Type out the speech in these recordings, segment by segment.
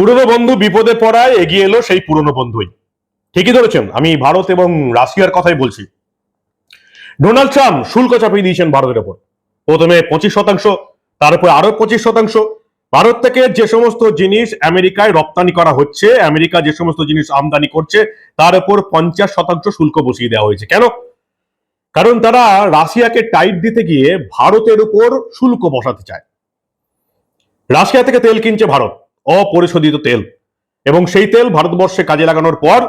পুরনো বন্ধু বিপদে পড়ায় এগিয়ে এলো সেই পুরনো বন্ধুই। ঠিকই ধরেছেন, আমি ভারত এবং রাশিয়ার কথাই বলছি। ডোনাল্ড ট্রাম্প শুল্ক চাপিয়ে দিয়েছেন ভারতের ওপর। প্রথমে পঁচিশ শতাংশ, তার উপর আরও পঁচিশ শতাংশ। ভারত থেকে যে সমস্ত জিনিস আমেরিকায় রপ্তানি করা হচ্ছে, আমেরিকা যে সমস্ত জিনিস আমদানি করছে, তার উপর পঞ্চাশ শতাংশ শুল্ক বসিয়ে দেওয়া হয়েছে। কেন? কারণ তারা রাশিয়াকে টাইট দিতে গিয়ে ভারতের উপর শুল্ক বসাতে চায়। রাশিয়া থেকে তেল কিনছে ভারত। অপরিশোধিত তেল। এবং সেই তেল ভারতবর্ষে কাজে লাগানোর পর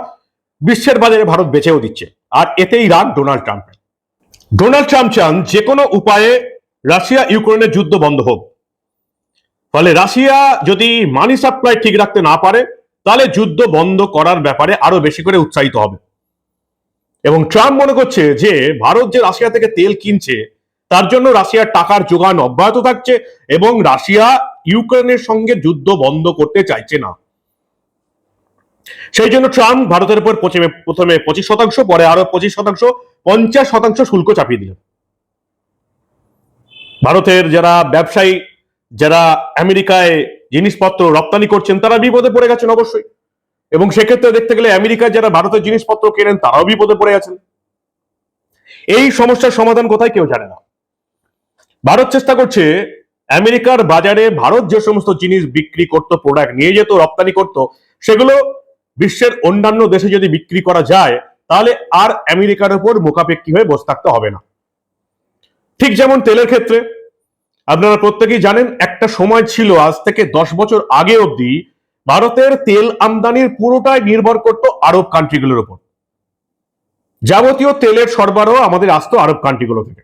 বিশ্বের বাজারে ভারত বেচেও দিচ্ছে। আর এতেই রাগ ডোনাল্ড ট্রাম্পের। ডোনাল্ড ট্রাম্প চান যে কোনো উপায়ে রাশিয়া ইউক্রেনের যুদ্ধ বন্ধ হোক। ফলে রাশিয়া যদি মানি সাপ্লাই ঠিক রাখতে না পারে, তাহলে যুদ্ধ বন্ধ করার ব্যাপারে আরও বেশি করে উৎসাহিত হবে। এবং ট্রাম্প মনে করছে যে ভারত যে রাশিয়া থেকে তেল কিনছে, তার জন্য রাশিয়ার টাকার যোগান অব্যাহত থাকছে এবং রাশিয়া ইউক্রেনের সঙ্গে যুদ্ধ বন্ধ করতে চাইছে না। সেই জন্য ট্রাম্প ভারতের উপর প্রথমে পঁচিশ শতাংশ, পরে আরও পঁচিশ শতাংশ, পঞ্চাশ শতাংশ শুল্ক চাপিয়ে দিলেন। ভারতের যারা ব্যবসায়ী, যারা আমেরিকায় জিনিসপত্র রপ্তানি করছেন, তারা বিপদে পড়ে গেছেন অবশ্যই। এবং সেক্ষেত্রে দেখতে গেলে আমেরিকায় যারা ভারতের জিনিসপত্র কেনেন, তারাও বিপদে পড়ে গেছেন। এই সমস্যার সমাধান কোথায় কেউ জানে না। ভারত চেষ্টা করছে আমেরিকার বাজারে ভারত যে সমস্ত জিনিস বিক্রি করতো প্রোডাক্ট নিয়ে যেত, রপ্তানি করত, সেগুলো বিশ্বের অন্যান্য দেশে যদি বিক্রি করা যায়, তাহলে আর আমেরিকার উপর মোকাপেক্ষি হয়ে বসে থাকতে হবে না। ঠিক যেমন তেলের ক্ষেত্রে, আপনারা প্রত্যেকেই জানেন, একটা সময় ছিল আজ থেকে দশ বছর আগে অবধি ভারতের তেল আমদানির পুরোটাই নির্ভর করত আরব কান্ট্রিগুলোর উপর। যাবতীয় তেলের সরবরাহ আমাদের আসতো আরব কান্ট্রিগুলো থেকে।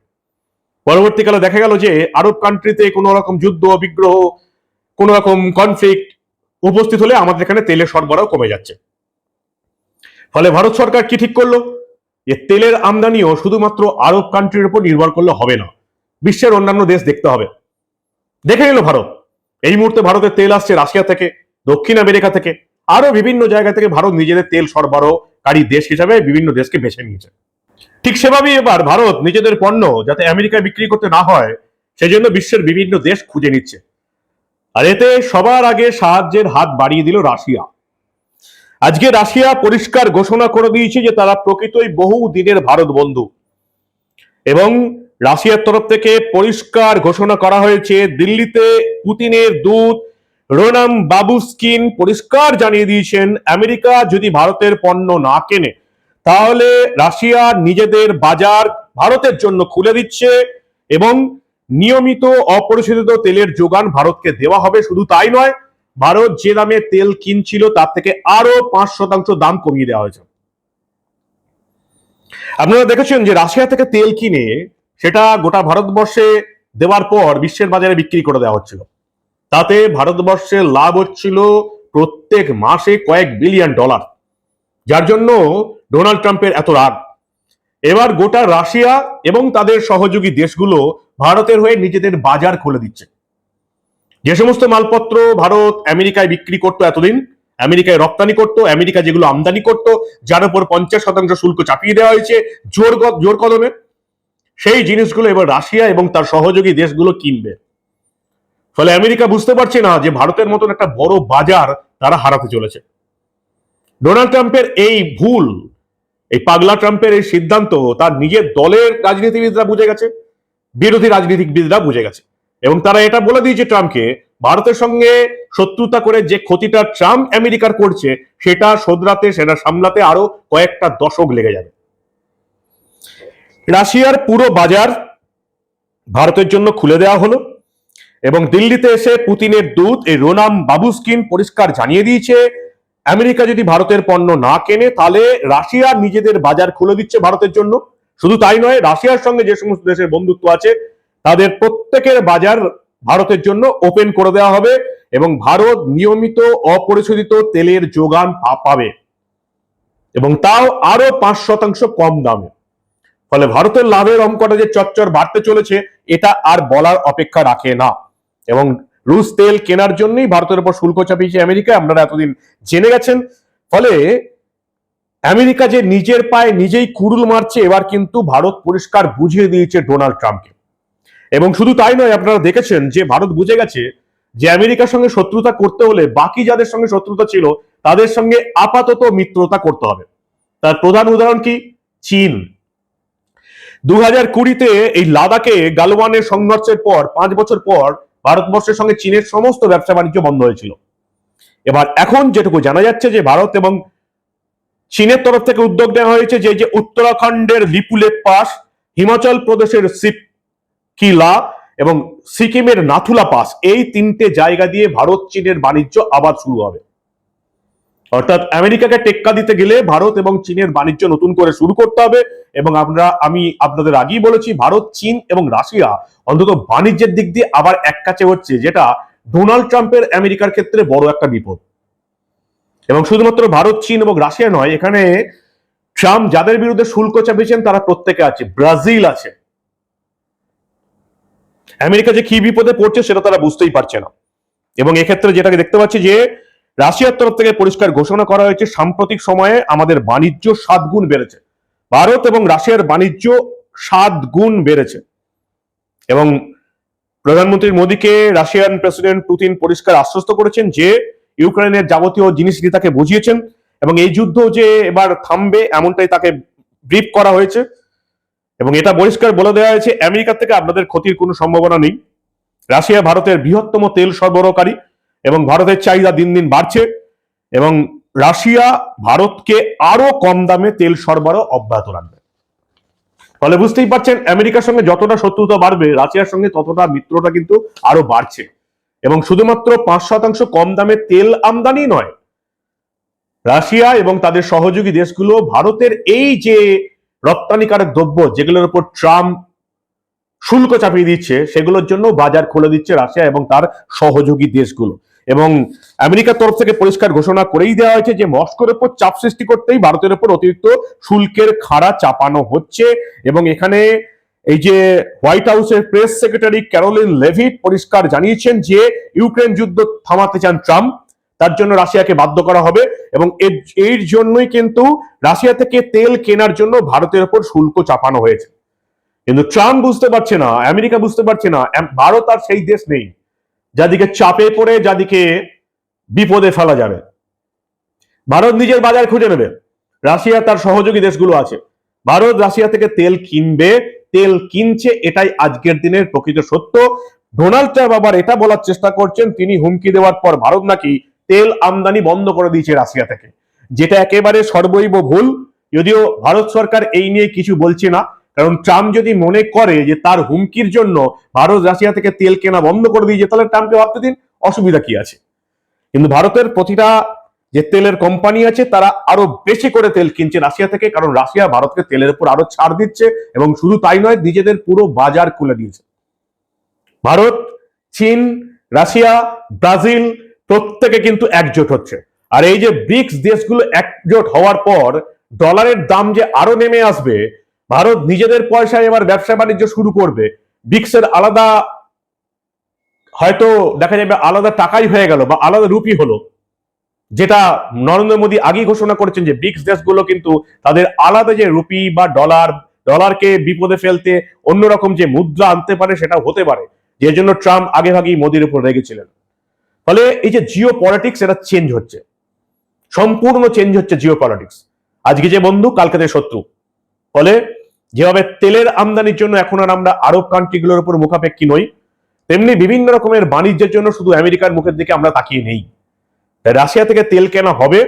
পরবর্তীকালে দেখা গেল যে আরব কান্ট্রিতে কোনো রকম যুদ্ধ, বিগ্রহ, কোনো রকম কনফ্লিক্ট উপস্থিত হলে আমাদের এখানে তেলের সরবরাহ কমে যাচ্ছে। ফলে ভারত সরকার কি ঠিক করল? যে তেলের আমদানিও শুধুমাত্র আরব কান্ট্রির উপর নির্ভর করলে হবে না। বিশ্বের অন্যান্য দেশ দেখতে হবে। দেখে নিল ভারত। এই মুহূর্তে ভারতের তেল আসছে রাশিয়া থেকে, দক্ষিণ আমেরিকা থেকে আরও বিভিন্ন জায়গা থেকে ভারত নিজেদের তেল সরবরাহকারী দেশ হিসাবে বিভিন্ন দেশকে বেছে নিয়েছে। ঠিক সেভাবেই এবার ভারত নিজেদের পণ্য যাতে আমেরিকায় বিক্রি করতে না হয়, সেজন্য বিশ্বের বিভিন্ন দেশ খুঁজে নিচ্ছে। আর এতে সবার আগে সাহায্যের হাত বাড়িয়ে দিল রাশিয়া। আজকে রাশিয়া পরিষ্কার ঘোষণা করে দিয়েছে যে তারা প্রকৃতই বহু দিনের ভারত বন্ধু। এবং রাশিয়ার তরফ থেকে পরিষ্কার ঘোষণা করা হয়েছে, দিল্লিতে পুতিনের দূত রোনাম বাবুস্কিন পরিষ্কার জানিয়ে দিয়েছেন, আমেরিকা যদি ভারতের পণ্য না কেনে তাহলে রাশিয়া নিজেদের বাজার ভারতের জন্য খুলে দিচ্ছে এবং নিয়মিত অপরিশোধিত তেলের যোগান ভারতকে দেওয়া হবে। শুধু তাই নয়, ভারত যে দামে তেল কিনছিল তার থেকে আরও পাঁচ শতাংশ দাম কমিয়ে দেওয়া হয়েছে। আপনারা দেখেছেন যে রাশিয়া থেকে তেল কিনে সেটা গোটা ভারতবর্ষে দেওয়ার পর বিশ্বের বাজারে বিক্রি করে দেওয়া হচ্ছিল। তাতে ভারতবর্ষের লাভ হচ্ছিল প্রত্যেক মাসে কয়েক বিলিয়ন ডলার। যার জন্য ডোনাল্ড ট্রাম্পের এত রাগ। এবার গোটা রাশিয়া এবং তাদের সহযোগী দেশগুলো ভারতের হয়ে নিজেদের বাজার খুলে দিচ্ছে। যে সমস্ত মালপত্র ভারত আমেরিকায় বিক্রি করতো এতদিন, আমেরিকায় রপ্তানি করতো, আমেরিকা যেগুলো আমদানি করতো, যার উপর পঞ্চাশ শতাংশ শুল্ক চাপিয়ে দেওয়া হয়েছে, জোর জোর কদমে, সেই জিনিসগুলো এবার রাশিয়া এবং তার সহযোগী দেশগুলো কিনবে। ফলে আমেরিকা বুঝতে পারছে না যে ভারতের মতন একটা বড় বাজার তারা হারাতে চলেছে। ডোনাল্ড ট্রাম্পের এই ভুল এই পাগলা ট্রাম্পের এই সিদ্ধান্ত তার নিজের দলের রাজনীতিবিদরা বুঝে গেছে, বিরোধী রাজনীতিবিদরা বুঝে গেছে। এবং তারা এটা বলে দিয়েছে ট্রাম্পকে, ভারতের সঙ্গে শত্রুতা করে যে ক্ষতিটা ট্রাম্প আমেরিকার করছে, সেটা শোধরাতে, সেটা সামলাতে আরও কয়েকটা দশক লেগে যাবে। রাশিয়ার পুরো বাজার ভারতের জন্য খুলে দেওয়া হলো এবং দিল্লিতে এসে পুতিনের দূত এই রোনাম বাবুস্কিন পরিষ্কার জানিয়ে দিয়েছে আমেরিকা যদি ভারতের পণ্য না কেনে, তাহলে রাশিয়া নিজেদের বাজার খুলে দিচ্ছে ভারতের জন্য। শুধু তাই নয়, রাশিয়ার সঙ্গে যে সমস্ত দেশের বন্ধুত্ব আছে, তাদের প্রত্যেকের বাজার ভারতের জন্য ওপেন করে দেওয়া হবে এবং ভারত নিয়মিত অপরিশোধিত তেলের যোগান পাবে। এবং তাও আরও পাঁচ শতাংশ কম দামে। ফলে ভারতের লাভের অঙ্কটা যে চচ্চর বাড়তে চলেছে, এটা আর বলার অপেক্ষা রাখে না। এবং রুশ তেল কেনার জন্যই ভারতের উপর শুল্ক চাপিয়েছে আমেরিকা। আপনারা এতদিন জেনে গেছেন। ফলে আমেরিকা যে নিজের পায়ে নিজেই কুরুল মারছে, এবার কিন্তু ভারত পরিষ্কার বুঝিয়ে দিয়েছে ডোনাল্ড ট্রাম্পকে। এবং শুধু তাই নয়, আপনারা দেখেছেন যে ভারত বুঝে গেছে যে আমেরিকার সঙ্গে শত্রুতা করতে হলে বাকি যাদের সঙ্গে শত্রুতা ছিল, তাদের সঙ্গে আপাতত মিত্রতা করতে হবে। তার প্রধান উদাহরণ কি? চীন। দু হাজার কুড়িতে এই লাদাখে গালওয়ানের সংঘর্ষের পর, পাঁচ বছর পর ভারতবর্ষের সঙ্গে চীনের সমস্ত ব্যবসা বাণিজ্য বন্ধ হয়েছিল। এবার এখন যেটুকু জানা যাচ্ছে যে ভারত এবং চীনের তরফ থেকে উদ্যোগ নেওয়া হয়েছে যে যে উত্তরাখণ্ডের লিপুলে পাস, হিমাচল প্রদেশের সিপকিলা এবং সিকিমের নাথুলা পাস, এই তিনটে জায়গা দিয়ে ভারত চীনের বাণিজ্য আবার শুরু হবে। অর্থাৎ আমেরিকাকে টেক্কা দিতে গেলে ভারত এবং চীনের বাণিজ্য নতুন করে শুরু করতে হবে এবং আমরা, আমি আপনাদের আগেই বলেছি, ভারত, চীন এবং রাশিয়া অন্তত বাণিজ্যের দিক দিয়ে আবার এক কাছে হচ্ছে, যেটা ডোনাল্ড ট্রাম্পের আমেরিকার ক্ষেত্রে বড় একটা বিপদ। এবং শুধুমাত্র ভারত, চীন এবং রাশিয়া নয়, এখানে ট্রাম্প যাদের বিরুদ্ধে শুল্ক চাপিয়েছেন, তারা প্রত্যেকে আছে, ব্রাজিল আছে। আমেরিকা যে কি বিপদে পড়ছে, সেটা তারা বুঝতেই পারছে না। এবং এক্ষেত্রে যেটাকে দেখতে পাচ্ছি যে রাশিয়ার তরফ থেকে পরিষ্কার ঘোষণা করা হয়েছে, সাম্প্রতিক সময়ে আমাদের বাণিজ্য সাত গুণ বেড়েছে। ভারত এবং রাশিয়ার বাণিজ্য সাত গুণ বেড়েছে। এবং প্রধানমন্ত্রী মোদীকে রাশিয়ান প্রেসিডেন্ট পুতিন পরিষ্কার আশ্বস্ত করেছেন যে, ইউক্রেনের যাবতীয় জিনিস জিনিসটি তাকে বুঝিয়েছেন এবং এই যুদ্ধ যে এবার থামবে, এমনটাই তাকে ব্রিফ করা হয়েছে। এবং এটা পরিষ্কার বলে দেওয়া হয়েছে আমেরিকা থেকে আপনাদের ক্ষতির কোনো সম্ভাবনা নেই। রাশিয়া ভারতের বৃহত্তম তেল সরবরাহকারী। এবং ভারতের চাহিদা দিন দিন বাড়ছে এবং রাশিয়া ভারতকে আরও কম দামে তেল সরবরাহ অব্যাহত রাখবে। ফলে বুঝতেই পারছেন, আমেরিকার সঙ্গে যতটা শত্রুতা বাড়বে, রাশিয়ার সঙ্গে ততটা মিত্রতা কিন্তু আরও বাড়ছে। এবং শুধুমাত্র পাঁচ শতাংশ কম দামে তেল আমদানি নয়, রাশিয়া এবং তাদের সহযোগী দেশগুলো ভারতের এই যে রপ্তানিকারক দ্রব্য যেগুলোর উপর ট্রাম্প শুল্ক চাপিয়ে দিচ্ছে, সেগুলোর জন্য বাজার খুলে দিচ্ছে রাশিয়া এবং তার সহযোগী দেশগুলো। এবং আমেরিকার তরফ থেকে পরিষ্কার ঘোষণা করেই দেওয়া হয়েছে যে মস্কোর উপর চাপ সৃষ্টি করতেই ভারতের উপর অতিরিক্ত শুল্কের খাড়া চাপানো হচ্ছে। এবং এখানে এই যে হোয়াইট হাউসের প্রেস সেক্রেটারি ক্যারোলিন লেভিট পরিষ্কার জানিয়েছেন যে ইউক্রেন যুদ্ধ থামাতে চান ট্রাম্প, তার জন্য রাশিয়াকে বাধ্য করা হবে এবং এর- জন্যই কিন্তু রাশিয়া থেকে তেল কেনার জন্য ভারতের উপর শুল্ক চাপানো হয়েছে। কিন্তু ট্রাম্প বুঝতে পারছে না, আমেরিকা বুঝতে পারছে না ভারত আর সেই দেশ নেই। যাদিকে চাপে পড়ে, যাদিকে বিপদে ফেলা যাবে। ভারত নিজের বাজার খুঁজে নেবে। রাশিয়া তার সহযোগী দেশগুলো আছে। ভারত রাশিয়া থেকে তেল কিনবে। তেল কিনছে, এটাই আজকের দিনের প্রকৃত সত্য। ডোনাল্ড ট্রাম্প আবার এটা বলার চেষ্টা করছেন, তিনি হুমকি দেওয়ার পর ভারত নাকি তেল আমদানি বন্ধ করে দিয়েছে রাশিয়া থেকে। যেটা একেবারে সর্বৈব ভুল। যদিও ভারত সরকার এই নিয়ে কিছু বলছে না। কারণ ট্রাম্প যদি মনে করে যে তার হুমকির জন্য ভারত রাশিয়া থেকে তেল কেনা বন্ধ করে দিয়েছে, তাহলে ট্রাম্পকে ভাবতে দিন, অসুবিধা কি আছে? কিন্তু ভারতের প্রতিটা যে তেলের কোম্পানি আছে, তারা আরও বেশি করে তেল কিনছে রাশিয়া থেকে, কারণ রাশিয়া ভারতকে তেলের উপর আরও ছাড় দিচ্ছে এবং শুধু তাই নয়, নিজেদের পুরো বাজার খুলে দিয়েছে। ভারত, চীন, রাশিয়া, ব্রাজিল প্রত্যেকে কিন্তু একজোট হচ্ছে। আর এই যে ব্রিক্স দেশগুলো একজোট হওয়ার পর, ডলারের দাম যে আরও নেমে আসবে ভারত নিজেদের পয়সায় এবার ব্যবসা বাণিজ্য শুরু করবে। ব্রিক্সের আলাদা হয়তো দেখা যাবে আলাদা টাকাই হয়ে গেল বা আলাদা রুপি হলো। যেটা নরেন্দ্র মোদী আগেই ঘোষণা করেছেন যে ব্রিক্স দেশগুলো কিন্তু তাদের আলাদা যে রুপি বা ডলার ডলারকে বিপদে ফেলতে অন্যরকম যে মুদ্রা আনতে পারে সেটা হতে পারে। যে জন্য ট্রাম্প আগে ভাগেই মোদির উপর রেগেছিলেন। ফলে এই যে জিও পলিটিক্স এটা চেঞ্জ হচ্ছে। সম্পূর্ণ চেঞ্জ হচ্ছে জিও পলিটিক্স আজকে যে বন্ধু, কালকে শত্রু। ফলে যেভাবে তেলের আমদানির জন্য এখন আর আমরা আরব কান্ট্রিগুলোর উপর মুখাপেক্ষী নই, তেমনি বিভিন্ন রকমের বাণিজ্যের জন্য শুধু আমেরিকার মুখের দিকে আমরা তাকিয়ে নেই। তাই রাশিয়া থেকে তেল কেনা হবে,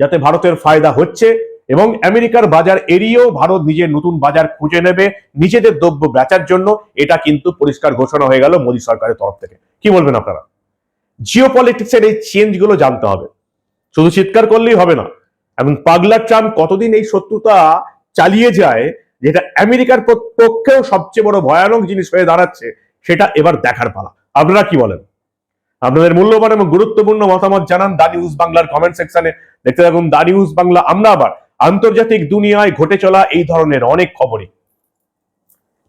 যাতে ভারতের ফায়দা হচ্ছে এবং আমেরিকার বাজার এড়িয়েও ভারত নিজের নতুন বাজার খুঁজে নেবে নিজেদের দ্রব্য বেচার জন্য, এটা কিন্তু পরিষ্কার ঘোষণা হয়ে গেল মোদী সরকারের তরফ থেকে। কি বলবেন আপনারা? জিও পলিটিক্সের এই চেঞ্জগুলো জানতে হবে। শুধু চিৎকার করলেই হবে না, এবং পাগলা ট্রাম্প কতদিন এই শত্রুতা চালিয়ে যায় যেটা আমেরিকার প্রত্যক্ষেও সবচেয়ে বড় ভয়ানক জিনিস হয়ে দাঁড়াচ্ছে, সেটা এবার দেখার পালা। আপনারা কি বলেন? আপনাদের মূল্যবান এবং গুরুত্বপূর্ণ মতামত জানান দা নিউজ বাংলার কমেন্ট সেকশনে দেখতে থাকুন দা নিউজ বাংলা। আমরা আবার আন্তর্জাতিক দুনিয়ায় ঘটে চলা এই ধরনের অনেক খবরই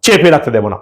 চেপে রাখতে দেব না।